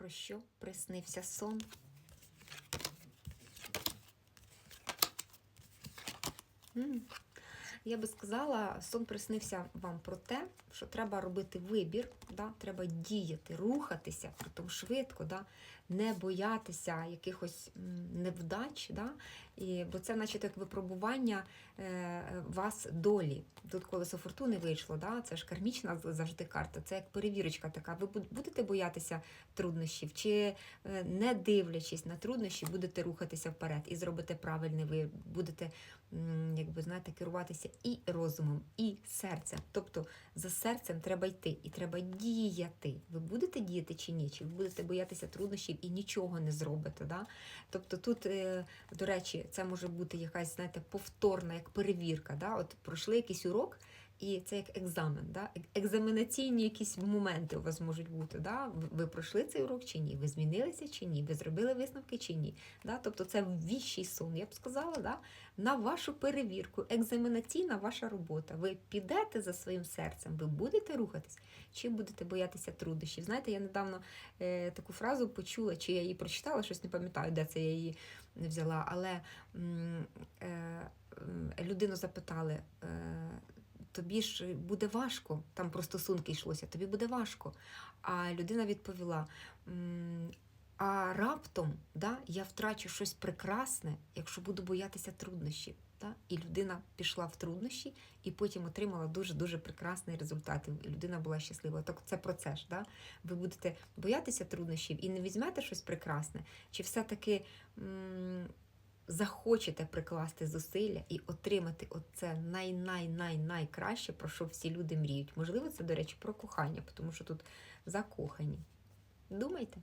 Про що приснився сон? Я би сказала, сон приснився вам про те, що треба робити вибір, да? треба діяти, рухатися, притом швидко, да? Не боятися якихось невдач, да? І, бо це, наче як випробування е, вас долі. Тут колесо фортуни вийшло, да? це ж кармічна завжди карта, це як перевірочка така. Ви буд- будете боятися труднощів, чи е, не дивлячись на труднощі, будете рухатися вперед і зробите правильний вибір, будете якби знаєте, керуватися і розумом, і серцем. Тобто за серцем треба йти і треба діяти. Ви будете діяти чи ні? Чи ви будете боятися труднощів і нічого не зробите? Да? Тобто тут, е, до речі, це може бути якась, знаєте, повторна, як перевірка. Да? От пройшли якийсь урок. І це як екзамен, да? Екзаменаційні якісь моменти у вас можуть бути. Да? Ви- пройшли цей урок чи ні? Ви змінилися чи ні? Ви зробили висновки чи ні? Да? Тобто це віщий сон, я б сказала, да? на вашу перевірку, екзаменаційна ваша робота. Ви підете за своїм серцем, ви будете рухатись, чи будете боятися труднощів. Знаєте, я недавно е, таку фразу почула, чи я її прочитала, щось не пам'ятаю, де це я її взяла, але м, е, людину запитали. Е, Тобі ж буде важко, там про стосунки йшлося, тобі буде важко. А людина відповіла: а раптом да, я втрачу щось прекрасне, якщо буду боятися труднощів. Да? І людина пішла в труднощі і потім отримала дуже-дуже прекрасний результат. І людина була щаслива. Так це про це ж. Да? Ви будете боятися труднощів і не візьмете щось прекрасне, чи все-таки захочете прикласти зусилля і отримати оце най-най-най-найкраще, про що всі люди мріють. Можливо, це, до речі, про кохання, тому що тут закохані. Думайте.